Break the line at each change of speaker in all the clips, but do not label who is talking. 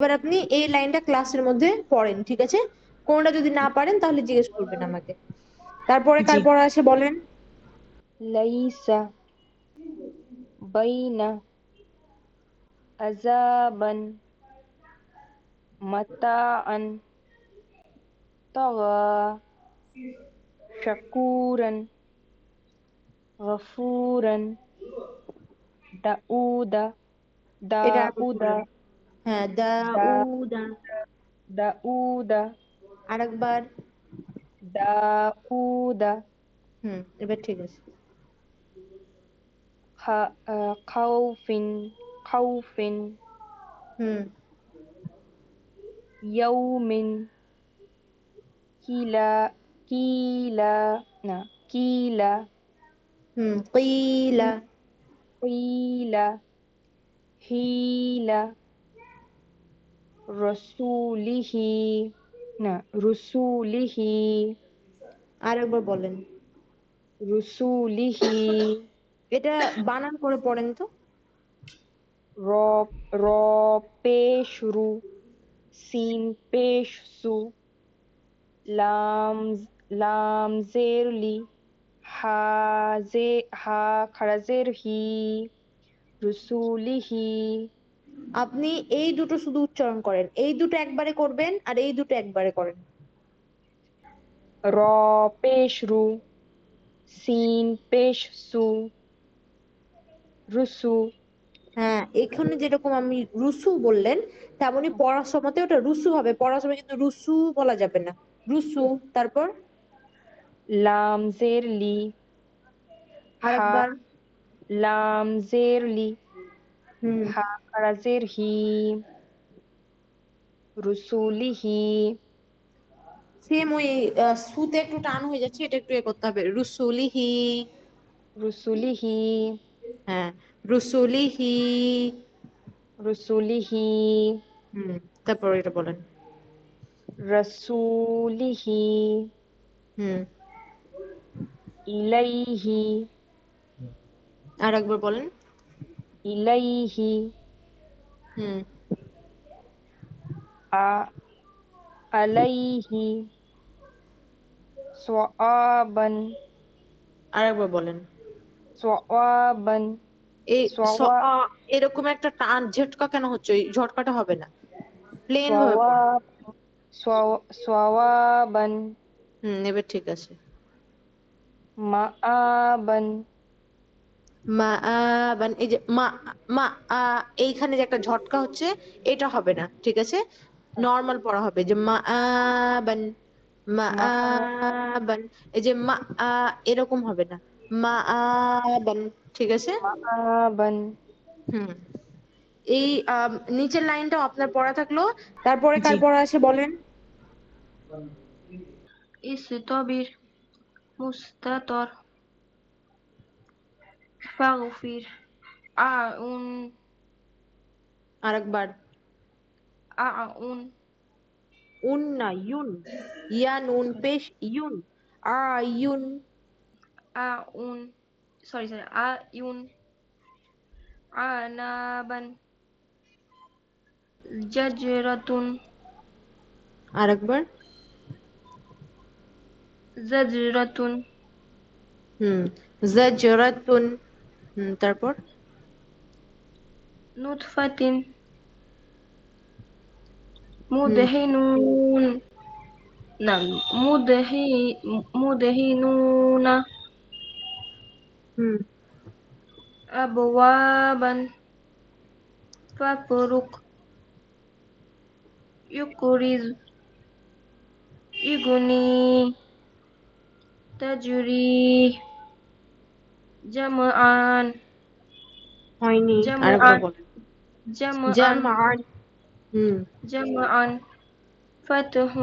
এবার আপনি এই লাইনটা ক্লাসের মধ্যে পড়েন ঠিক আছে? কোনটা যদি না পারেন তাহলে জিজ্ঞেস করবেন আমাকে। তারপরে কার পড়া আছে বলেন?
লাইসা বাইনা আযাবান মাতাআন তাগা শাকুরান গফুরান দাউদা দাউদা
হ্যাঁ
দা-
দাউদা
দাউদা
আরেকবার
দাউদা
হুম এবার ঠিক আছে
খা- আহ, খাউফিন খাউফিন
হুম
ইয়াউমিন কিলা কিলা না কিলা
হুম কিলা
কিলা হিলা রসুলিহি, না, রসুলিহি,
আরেকবার বলেন।
রসুলিহি,
এটা বানান করে পড়েন তো।
র র পেশ রু সিন পেশ সু, লাম লাম জের লি, হা জে, হা খারাজের হি, রসুলিহি
আপনি এই দুটো শুধু উচ্চারণ করেন। এই দুটো একবারে করবেন আর এই দুটো একবারে করেন।
র পেশ রু। সিন পেশ সু। রুসু।
হ্যাঁ এখানে যেরকম আমি রুসু বললেন তেমনি পড়ার সময়তে ওটা রুসু হবে। পড়ার সময় কিন্তু রুসু বলা যাবে না। রুসু তারপর?
লাম জের লি।
আরেকবার।
লাম জের লি। হি রুসুলিহি
সেম ওই সুতে একটু টান হয়ে যাচ্ছে এটা একটু এ করতে হবে। রুসুলিহি
রুসুলিহি
হ্যাঁ রুসুলিহি
রুসুলিহি
হুম তারপর এটা বলেন।
রসুলিহি
হুম।
ইলাইহি
আর একবার বলেন।
ইলাইহি
হুম
আ আলাইহি সোয়াবান
আর একবার বলেন
সোয়াবান
এই এরকম একটা টান ঝটকা কেন হচ্ছে? ওই ঝটকাটা হবে না। প্লেন
সোয়াবান
হুম এবার ঠিক আছে।
মাআবান।
মা আবান এই যে মা মা আ এইখানে যে একটা ঝটকা হচ্ছে এটা হবে না ঠিক আছে? নর্মাল পড়া হবে যে মা আবান মা আবান এই যে মা আ এরকম হবে না। মা আবান ঠিক আছে?
মাআবান
হুম। এই আম, নিচের লাইনটাও আপনার পড়া থাকল তারপরে কার পড়া আছে বলেন?
Fagofir. Ah, un... Arakbar.
Ah,
ah
un... Un yun. Yan un peix yun. Ah,
yun. Ah, un... Sorry, sorry. Ah, yun. Ah,
naban.
Jajeratun.
Arakbar? Zajratun. Hmm. Zajratun. Zajratun. হুম তারপর
نطفة مدهنون نعم مدهي مدهنون
হুম
أبوابا فافرق يقرز يغني تجري جمعان
হয়নি
জামআন।
আরেকবার বলেন
جمعان
জামআন হুম
جمعان فتح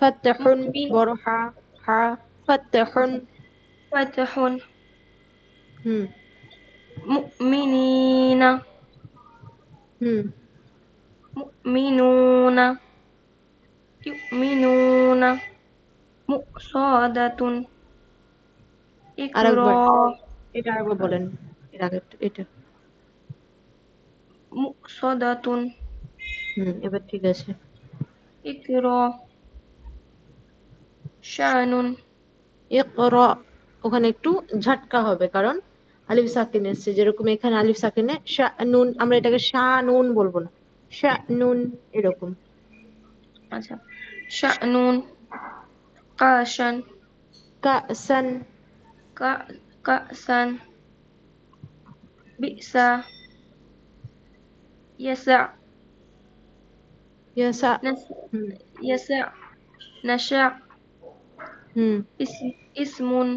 ফাতহুন
মুমিন।
বড় হা হা ফাতহুন
فتح
হুম
مؤمنين
হুম
مؤمنون يؤمنون مؤصادة
ওখানে একটু ঝটকা হবে কারণ আলিফ সাকিন এসছে যেরকম এখানে আলিফ সাকিনে শানুন আমরা এটাকে শানুন বলব না। শানুন এরকম।
আচ্ছা। শানুন। কাশান।
কাসান
ka ka'san bi'sa
yasa
yasa
yasa
nasha. Hmm.
হুম
ইসমুন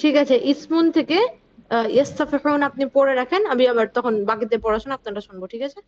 ঠিক আছে ইসমুন থেকে ইয়াস্তাফিহুন আপনি পড়ে রাখেন আমি আবার তখন বাকিতে পড়াশোনা আপনারা শুনব ঠিক আছে?